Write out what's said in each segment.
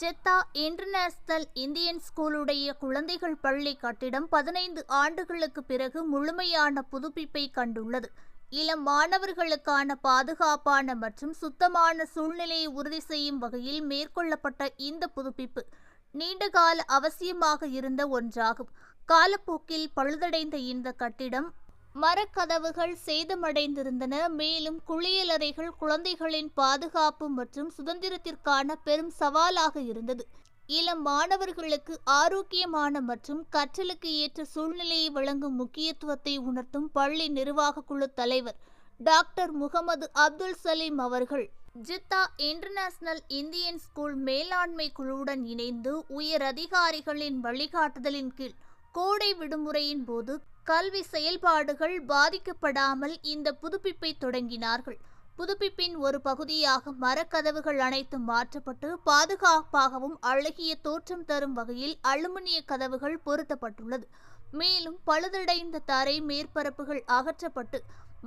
Jeddah international Indian ஸ்கூலுடைய குழந்தைகள் பள்ளி கட்டிடம் பதினைந்து ஆண்டுகளுக்கு பிறகு முழுமையான புதுப்பிப்பை கண்டுள்ளது. இளம் மாணவர்களுக்கான பாதுகாப்பான மற்றும் சுத்தமான சூழ்நிலையை உறுதி செய்யும் வகையில் மேற்கொள்ளப்பட்ட இந்த புதுப்பிப்பு நீண்டகால அவசியமாக இருந்த ஒன்றாகும். காலப்போக்கில் பழுதடைந்த இந்த கட்டிடம் மரக்கதவுகள் சேதமடைந்திருந்தன. மேலும் குளியலறைகள் குழந்தைகளின் பாதுகாப்பு மற்றும் சுதந்திரத்திற்கான பெரும் சவாலாக இருந்தது. இளம் மாணவர்களுக்கு ஆரோக்கியமான மற்றும் கற்றலுக்கு ஏற்ற சூழ்நிலையை வழங்கும் முக்கியத்துவத்தை உணர்த்தும் பள்ளி நிர்வாக குழு தலைவர் டாக்டர் முகமது அப்துல் சலீம் அவர்கள் ஜித்தா இன்டர்நேஷனல் இந்தியன் ஸ்கூல் மேலாண்மை குழுவுடன் இணைந்து உயர் அதிகாரிகளின் வழிகாட்டுதலின் கீழ் கோடை விடுமுறையின் போது கல்வி செயல்பாடுகள் பாதிக்கப்படாமல் இந்த புதுப்பிப்பை தொடங்கினார்கள். புதுப்பிப்பின் ஒரு பகுதியாக மரக்கதவுகள் அனைத்தும் மாற்றப்பட்டு பாதுகாப்பாகவும் அழகிய தோற்றம் தரும் வகையில் அலுமினிய கதவுகள் பொருத்தப்பட்டுள்ளது. மேலும் பழுதடைந்த தரை மேற்பரப்புகள் அகற்றப்பட்டு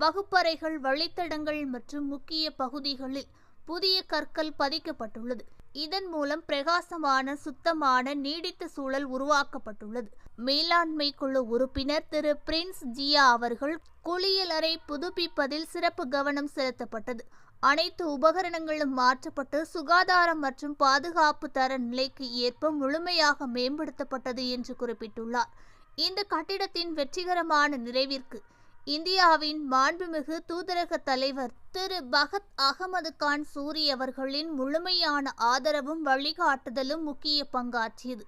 வகுப்பறைகள் வழித்தடங்கள் மற்றும் முக்கிய பகுதிகளில் புதிய கற்கள் பதிக்கப்பட்டுள்ளது. இதன் மூலம் பிரகாசமான சுத்தமான நீடித்த சூழல் உருவாக்கப்பட்டுள்ளது. மேலாண்மை குழு உறுப்பினர் திரு. பிரின்ஸ் ஜியா அவர்கள் குளியலறை புதுப்பிப்பதில் சிறப்பு கவனம் செலுத்தப்பட்டது. அனைத்து உபகரணங்களும் மாற்றப்பட்டு சுகாதாரம் மற்றும் பாதுகாப்பு தர நிலைக்கு ஏற்ப முழுமையாக மேம்படுத்தப்பட்டது என்று குறிப்பிட்டுள்ளார். இந்த கட்டிடத்தின் வெற்றிகரமான நிறைவிற்கு இந்தியாவின் மாண்புமிகு தூதரக தலைவர் திரு. பகத் அகமது கான் சூரி அவர்களின் முழுமையான ஆதரவும் வழிகாட்டுதலும் முக்கிய பங்காற்றியது.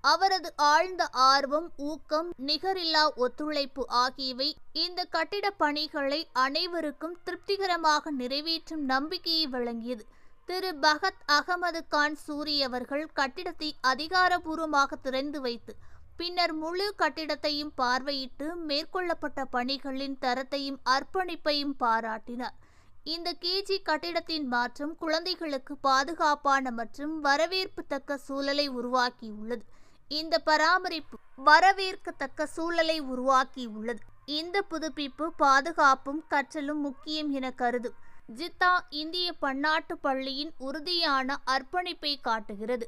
அவரது ஆழ்ந்த ஆர்வம் ஊக்கம் நிகரில்லா ஒத்துழைப்பு ஆகியவை இந்த கட்டிட பணிகளை அனைவருக்கும் திருப்திகரமாக நிறைவேற்றும் நம்பிக்கையை வழங்கியது. திரு. பகத் அகமது கான் சூரி அவர்கள் கட்டிடத்தை அதிகாரபூர்வமாக திறந்து வைத்து பின்னர் முழு கட்டிடத்தையும் பார்வையிட்டு மேற்கொள்ளப்பட்ட பணிகளின் தரத்தையும் அர்ப்பணிப்பையும் பாராட்டினார். இந்த கேஜி கட்டிடத்தின் மாற்றம் குழந்தைகளுக்கு பாதுகாப்பான மற்றும் வரவேற்புத்தக்க சூழலை உருவாக்கியுள்ளது. இந்த பராமரிப்பு வரவேற்கத்தக்க சூழலை உருவாக்கியுள்ளது. இந்த புதுப்பிப்பு பாதுகாப்பும் கற்றலும் முக்கியம் என கருதும் ஜித்தா இந்திய பன்னாட்டு பள்ளியின் உறுதியான அர்ப்பணிப்பை காட்டுகிறது.